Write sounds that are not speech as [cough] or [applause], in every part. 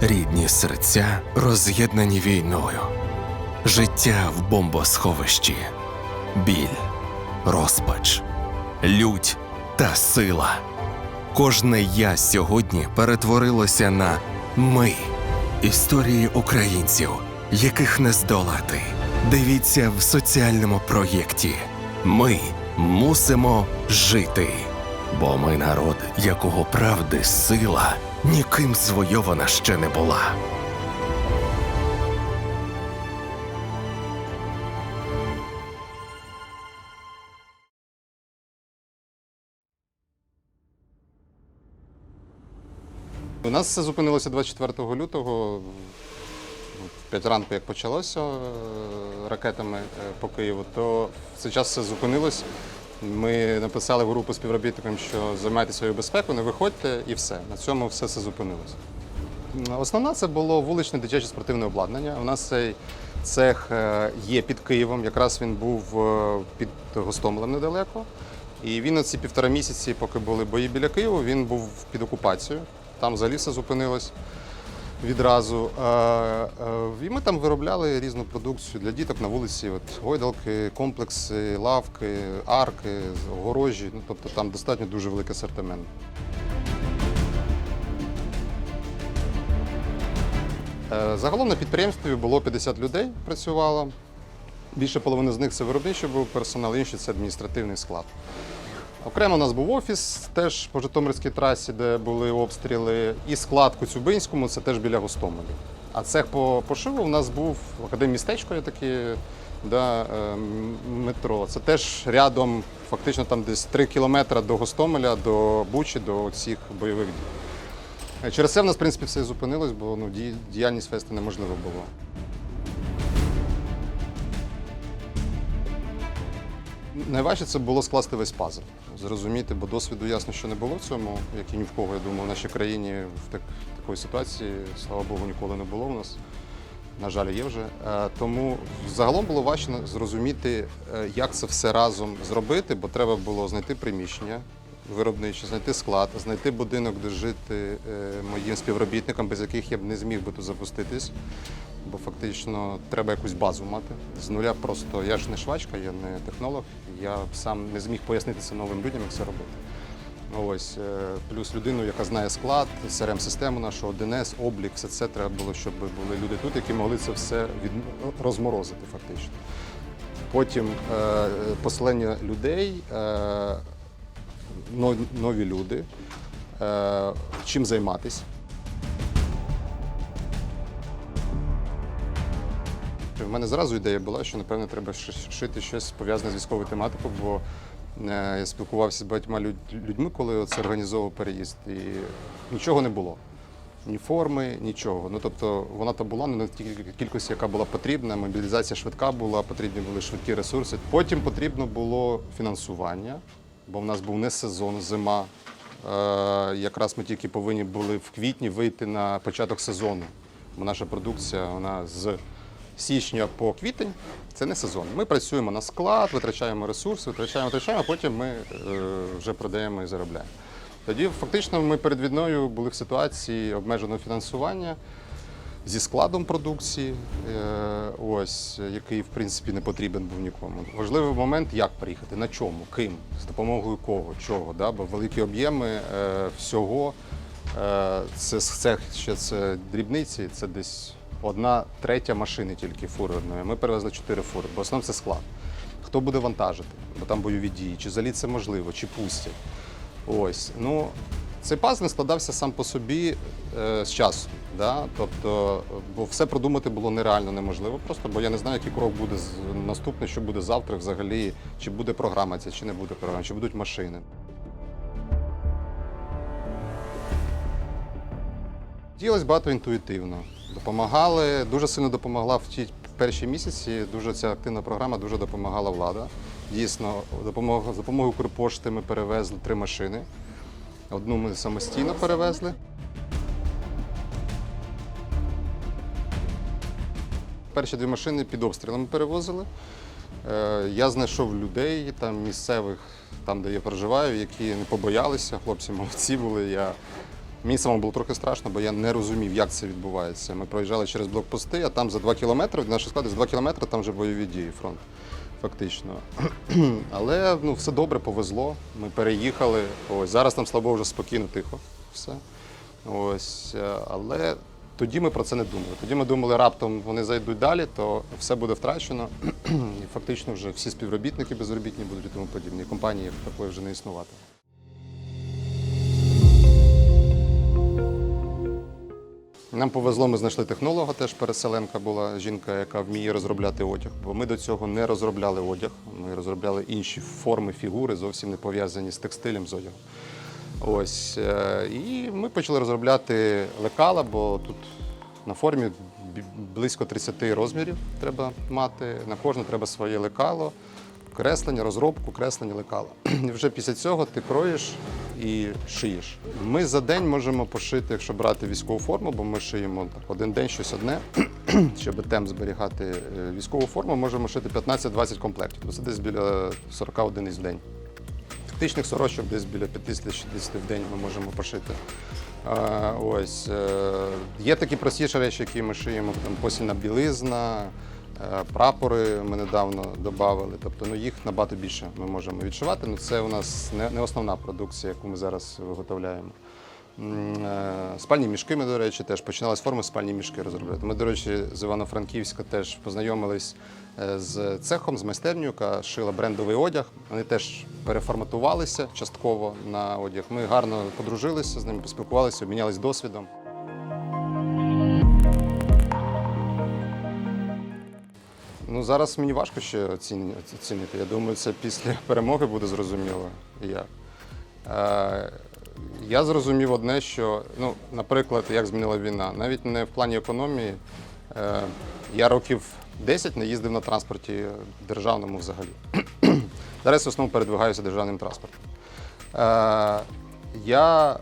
Рідні серця роз'єднані війною, життя в бомбосховищі, біль, розпач, лють та сила. Кожне я сьогодні перетворилося на ми. Історії українців, яких не здолати. Дивіться в соціальному проєкті. Ми мусимо жити. Бо ми народ, якого правди сила ніким звойована ще не була. У нас все зупинилося 24 лютого. 5 ранку, як почалося е, ракетами е, по Києву, то в час все зупинилось. Ми написали в групу співробітникам, що займайтеся своєю безпекою, не виходьте і все. На цьому все це зупинилось. Основна це було вуличне дитяче спортивне обладнання. У нас цей цех е, є під Києвом. Якраз він був е, під Гостомелем недалеко. І він ці півтора місяці, поки були бої біля Києва, він був під окупацією. Там взагалі все зупинилось відразу. Е, е, І ми там виробляли різну продукцію для діток на вулиці. От гойдалки, комплекси, лавки, арки, огорожі. Ну, тобто там достатньо дуже великий асортимент. Е, Загалом на підприємстві було 50 людей працювало. Більше половини з них це виробничий був персонал, інші це адміністративний склад. Окремо у нас був офіс теж по Житомирській трасі, де були обстріли, і склад Коцюбинському, це теж біля Гостомелю. А цех по пошиву у нас був в академії містечко, є таке да, е, метро. Це теж рядом, фактично там десь 3 кілометри до Гостомеля, до Бучі, до цих бойових дій. Е, Через це в нас, в принципі, все і зупинилось, бо ну, діяльність вести неможливо було. Найважче це було скласти весь пазл. Зрозуміти, бо досвіду ясно, що не було в цьому, як і ні в кого, я думаю, в нашій країні в так, такої ситуації, слава Богу, ніколи не було у нас. На жаль, є вже. Е, Тому загалом було важко зрозуміти, е, як це все разом зробити, бо треба було знайти приміщення виробниче, знайти склад, знайти будинок, де жити е, моїм співробітникам, без яких я б не зміг би тут запуститись. Бо фактично треба якусь базу мати. З нуля просто я ж не швачка, я не технолог, я сам не зміг пояснити це новим людям, як це робити. Ось е, плюс людину, яка знає склад, crm систему нашу, ДНС, облік, все це треба було, щоб були люди тут, які могли це все від... розморозити фактично. Потім е, поселення людей, е, нові люди, е, чим займатися. В мене зразу ідея була, що напевно треба шити щось пов'язане з військовою тематикою, бо е, я спілкувався з багатьма людьми, коли це організовував переїзд, і нічого не було. Ні форми, нічого. Ну тобто вона то була не на тій кількості, яка була потрібна. Мобілізація швидка була, потрібні були швидкі ресурси. Потім потрібно було фінансування, бо в нас був не сезон, зима. Е, якраз ми тільки повинні були в квітні вийти на початок сезону. Бо наша продукція вона з січня по квітень це не сезон. Ми працюємо на склад, витрачаємо ресурси, витрачаємо, витрачаємо, а потім ми е, вже продаємо і заробляємо. Тоді фактично ми перед війною були в ситуації обмеженого фінансування зі складом продукції, е, ось, який в принципі не потрібен був нікому. Важливий момент, як приїхати, на чому, ким, з допомогою кого, чого. Да? Бо великі об'єми е, всього. Е, Це, це ще це дрібниці, це десь одна третя машини тільки фурерної. Ми перевезли чотири фури, бо основному це склад. Хто буде вантажити, бо там бойові дії, чи взагалі це можливо, чи пустять. Ось. Ну, цей пазл не складався сам по собі е, з часу. Да? Тобто, бо все продумати було нереально неможливо, просто бо я не знаю, який крок буде наступний, що буде завтра взагалі, чи буде програма ця, чи не буде програма, чи будуть машини. Діялось багато інтуїтивно. Допомагали, дуже сильно допомогла в ті перші місяці. Дуже ця активна програма дуже допомагала влада. Дійсно, допомога, з допомогою Укрпошти ми перевезли три машини. Одну ми самостійно перевезли. Перші дві машини під обстрілами перевозили. Е, Я знайшов людей там місцевих, там, де я проживаю, які не побоялися. Хлопці молодці були. Я Мені самому було трохи страшно, бо я не розумів, як це відбувається. Ми проїжджали через блокпости, а там за 2 кілометри, нашої склади за 2 кілометри там вже бойові дії, фронт. Фактично. [clears throat] Але ну, все добре, повезло. Ми переїхали. Ось зараз там, слава Богу, вже спокійно, тихо. Все. Ось. е, Але тоді ми про це не думали. Тоді ми думали, раптом вони зайдуть далі, то все буде втрачено. [clears throat] І фактично вже всі співробітники безробітні будуть і тому подібне. І компанії такої вже не існувати. Нам повезло, ми знайшли технолога, теж переселенка була жінка, яка вміє розробляти одяг. Бо ми до цього не розробляли одяг. Ми розробляли інші форми, фігури, зовсім не пов'язані з текстилем з одягом. Ось. е, І ми почали розробляти лекала, бо тут на формі близько 30 розмірів треба мати. На кожне треба своє лекало, креслення, розробку, креслення лекала. [clears throat] І вже після цього ти кроєш і шиєш. Ми за день можемо пошити, якщо брати військову форму, бо ми шиємо один день щось одне, [clears throat] щоб темп зберігати е, військову форму, можемо шити 15-20 комплектів. Тобто Це десь біля 40 одиниць в день. Тактичних сорочок десь біля 50-60 в день ми можемо пошити. Ось. е, Є такі простіші речі, які ми шиємо, там посільна білизна, прапори ми недавно додали. Тобто ну, їх набагато більше ми можемо відшивати. Ну, це у нас не, основна продукція, яку ми зараз виготовляємо. Е, Спальні мішки ми, до речі, теж з форми спальні мішки розробляти. Ми, до речі, з Івано-Франківська теж познайомились е, з цехом, з майстернею, яка шила брендовий одяг. Вони теж переформатувалися частково на одяг. Ми гарно подружилися з ними, поспілкувалися, обмінялись досвідом. Ну, зараз мені важко ще оцінити. Я думаю, це після [laughs] перемоги буде зрозуміло. Як. Е, я зрозумів одне, що, ну, наприклад, як змінила війна, навіть не в плані економії. Е, я років 10 не їздив на транспорті державному взагалі. [clears throat] Зараз в основному передвигаюся державним транспортом. Е, я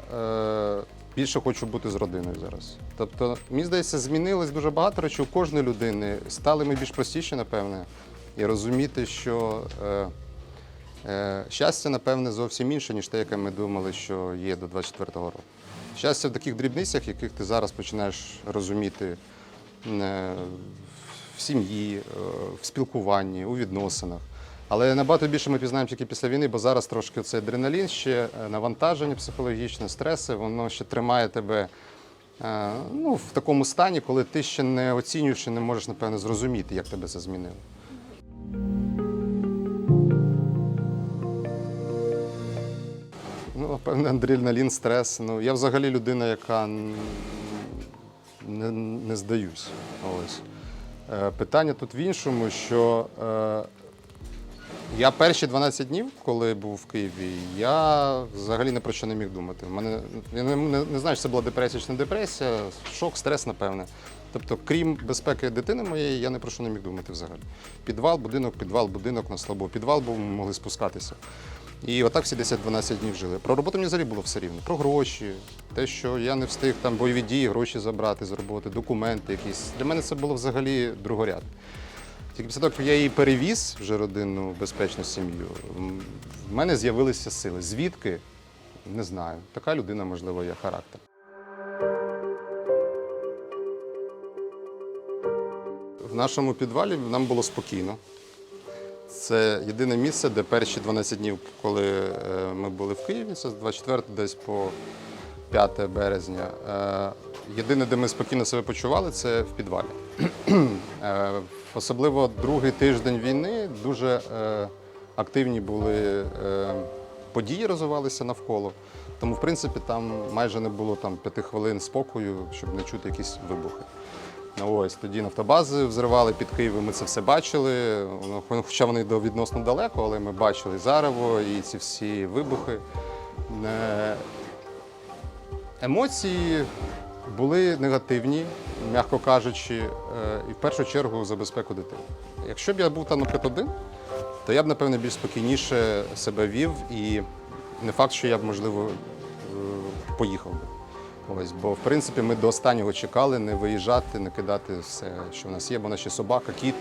більше хочу бути з родиною зараз. Тобто, мені здається, змінилось дуже багато речей у кожної людини. Стали ми більш простіші, напевне, і розуміти, що е, е, щастя, напевне, зовсім інше, ніж те, яке ми думали, що є до 24-го року. Щастя в таких дрібницях, яких ти зараз починаєш розуміти е, в сім'ї, е, в спілкуванні, у відносинах. Але набагато більше ми пізнаємо тільки після війни, бо зараз трошки цей адреналін, ще е, навантаження психологічне, стреси, воно ще тримає тебе е, ну, в такому стані, коли ти ще не оцінюєш і не можеш, напевно, зрозуміти, як тебе це змінило. Ну, напевне, адреналін, стрес. Ну, я взагалі людина, яка не, не здаюсь. Ось. Е, Питання тут в іншому, що я перші 12 днів, коли був в Києві, я взагалі не про що не міг думати. В Мене, я не, не, не знаю, чи це була депресія чи не депресія, шок, стрес, напевне. Тобто, крім безпеки дитини моєї, я ні про що не міг думати взагалі. Підвал, будинок, підвал, будинок на слабо. Підвал був, ми могли спускатися. І отак всі 10-12 днів жили. Про роботу мені взагалі було все рівно. Про гроші, те, що я не встиг там бойові дії, гроші забрати з роботи, документи якісь. Для мене це було взагалі другоряд. Тільки після того, як я її перевіз вже родинну безпечну сім'ю, в мене з'явилися сили. Звідки? Не знаю. Така людина, можливо, є характер. В нашому підвалі нам було спокійно. Це єдине місце, де перші 12 днів, коли е, ми були в Києві, це з 24 десь по 5 березня. Єдине, де ми спокійно себе почували, це в підвалі. [clears throat] Е, Особливо другий тиждень війни дуже е, активні були е, події, розвивалися навколо. Тому, в принципі, там майже не було там, п'яти хвилин спокою, щоб не чути якісь вибухи. Ось тоді нафтобази взривали під Києвом. Ми це все бачили. Хоча вони до відносно далеко, але ми бачили зарево і ці всі вибухи. Емоції були негативні, м'яко кажучи, е, і в першу чергу за безпеку дитини. Якщо б я був там, наприклад, один, то я б, напевне, більш спокійніше себе вів, і не факт, що я б, можливо, е, поїхав би. Ось, бо в принципі ми до останнього чекали не виїжджати, не кидати все, що в нас є, бо нас ще собака, кіт,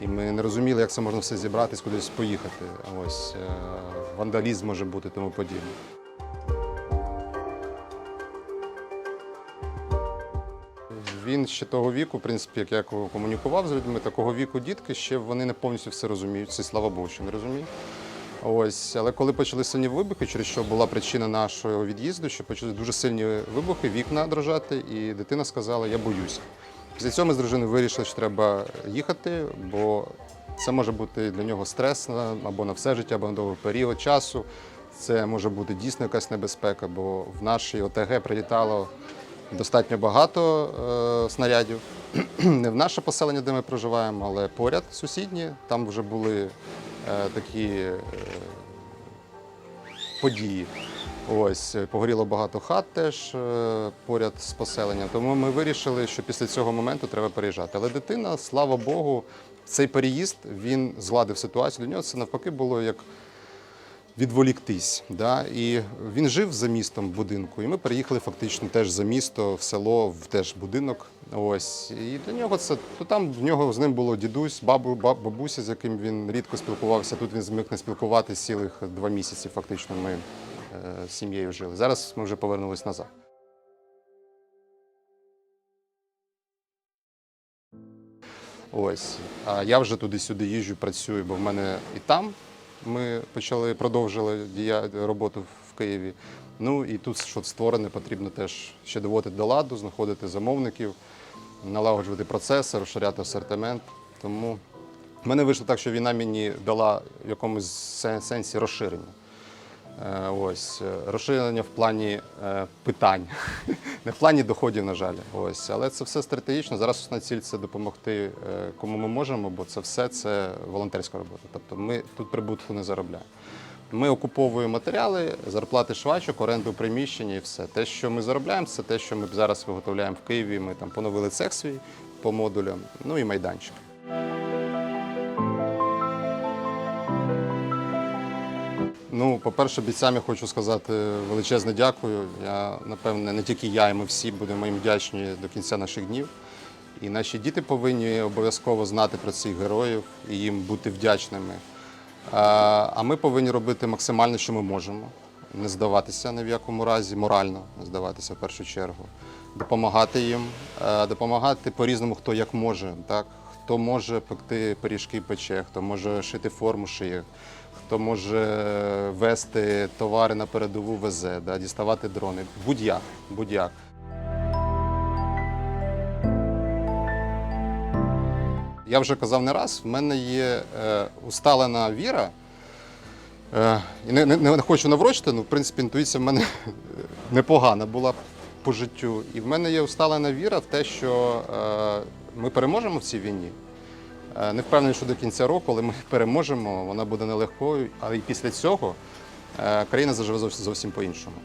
і ми не розуміли, як це можна все зібратись, кудись поїхати. Ось е, вандалізм може бути тому подібне. Він ще того віку, в принципі, як я комунікував з людьми, такого віку дітки ще вони не повністю все розуміють. Це слава Богу, що не розуміють. Ось, але коли почали сильні вибухи, через що була причина нашого від'їзду, що почали дуже сильні вибухи, вікна дрожати, і дитина сказала: Я боюся. Після цього ми з дружиною вирішили, що треба їхати, бо це може бути для нього стрес або на все життя, або на довгий період часу. Це може бути дійсно якась небезпека, бо в нашій ОТГ прилітало достатньо багато е, снарядів. [clears throat] Не в наше поселення, де ми проживаємо, але поряд сусідні. Там вже були е, такі е, події. Ось е, погоріло багато хат теж е, поряд з поселенням. Тому ми вирішили, що після цього моменту треба переїжджати. Але дитина, слава Богу, цей переїзд він згладив ситуацію. Для нього це навпаки було як відволіктись. Да? І він жив за містом будинку, і ми переїхали фактично теж за місто, в село, в теж будинок. Ось. І для нього це то там в нього з ним було дідусь, бабу, баб, бабуся, з яким він рідко спілкувався. Тут він зміг не спілкуватися цілих два місяці. Фактично ми е, з сім'єю жили. Зараз ми вже повернулись назад. Ось. А я вже туди-сюди їжджу, працюю, бо в мене і там ми почали продовжили роботу в Києві. Ну і тут що створене, потрібно теж ще доводити до ладу, знаходити замовників, налагоджувати процеси, розширяти асортимент. Тому в мене вийшло так, що війна мені дала в якомусь сенсі розширення. Е, Ось е, розширення в плані е, питань, [laughs] не в плані доходів, на жаль. Ось, але це все стратегічно. Зараз основна ціль це допомогти кому ми можемо, бо це все це волонтерська робота. Тобто ми тут прибутку не заробляємо. Ми окуповуємо матеріали, зарплати швачок, оренду приміщення і все. Те, що ми заробляємо, це те, що ми зараз виготовляємо в Києві. Ми там поновили цех свій по модулям, ну і майданчик. Ну, по-перше, бійцям я хочу сказати величезне дякую. Я, напевне, не тільки я, і ми всі будемо їм вдячні до кінця наших днів. І наші діти повинні обов'язково знати про цих героїв і їм бути вдячними. А ми повинні робити максимально, що ми можемо. Не здаватися ні в якому разі, морально не здаватися в першу чергу. Допомагати їм, е, допомагати по-різному, хто як може. Так? Хто може пекти пиріжки пече, хто може шити форму шиє, хто може вести товари на передову везе, да, діставати дрони. Будь-як, будь-як. Я вже казав не раз, в мене є е, усталена віра. Е, і не, не, не хочу наврочити, ну, в принципі, інтуїція в мене [laughs] непогана була по життю. І в мене є усталена віра в те, що е, ми переможемо в цій війні. Е, Не впевнений, що до кінця року, але ми переможемо, вона буде нелегкою, але і після цього е, країна заживе зовсім, по-іншому.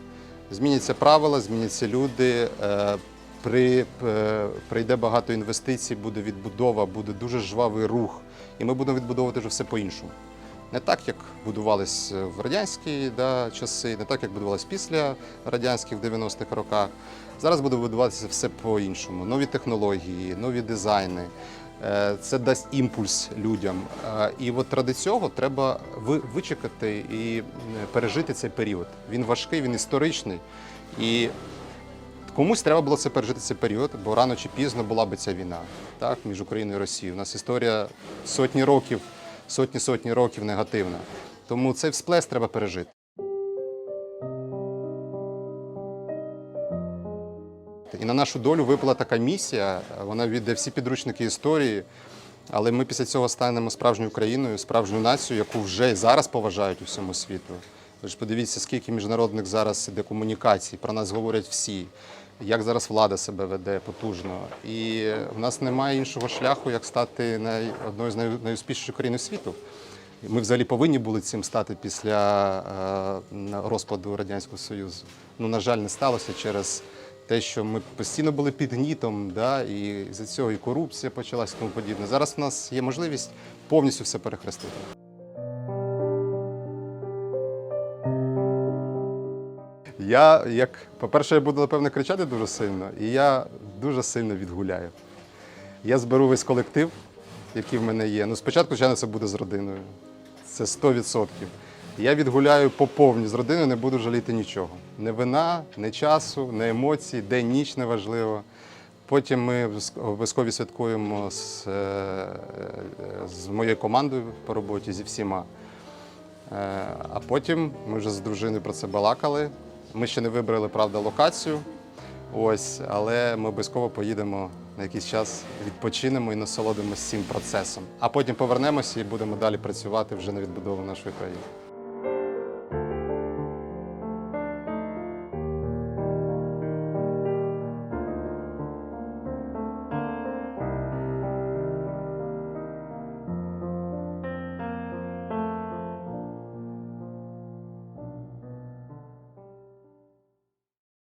Зміняться правила, зміняться люди. е, При, прийде багато інвестицій, буде відбудова, буде дуже жвавий рух, і ми будемо відбудовувати вже все по-іншому. Не так, як будувались в радянські да, часи, не так, як будувалось після радянських в 90-х роках. Зараз буде будуватися все по-іншому. Нові технології, нові дизайни. Е, Це дасть імпульс людям. Е, І от ради цього треба вичекати і е, пережити цей період. Він важкий, він історичний. І Комусь треба було це пережити цей період, бо рано чи пізно була би ця війна так, між Україною і Росією. У нас історія сотні років, сотні-сотні років негативна. Тому цей всплеск треба пережити. І на нашу долю випала така місія. Вона відде всі підручники історії. Але ми після цього станемо справжньою країною, справжньою нацією, яку вже і зараз поважають у всьому світу. Ви ж подивіться, скільки міжнародних зараз іде комунікацій, про нас говорять всі, як зараз влада себе веде потужно. І в нас немає іншого шляху, як стати одною з най... найуспішніших країн світу. Ми взагалі повинні були цим стати після е, розпаду Радянського Союзу. Ну, на жаль, не сталося через те, що ми постійно були під гнітом, да, і з цього і корупція почалась тому подібне. Зараз в нас є можливість повністю все перехрестити. Я, як, по-перше, я буду, напевно, кричати дуже сильно, і я дуже сильно відгуляю. Я зберу весь колектив, який в мене є. Ну, спочатку, звичайно, це буде з родиною. Це 100%. Я відгуляю по повні з родиною, не буду жаліти нічого. Не вина, не часу, не емоцій, день, ніч неважливо. Потім ми обов'язково святкуємо з, е, е, з моєю командою по роботі зі всіма. Е, А потім ми вже з дружиною про це балакали. Ми ще не вибрали, правда, локацію. Ось, але ми обов'язково поїдемо на якийсь час, відпочинемо і насолодимося цим процесом. А потім повернемося і будемо далі працювати вже на відбудову нашої країни.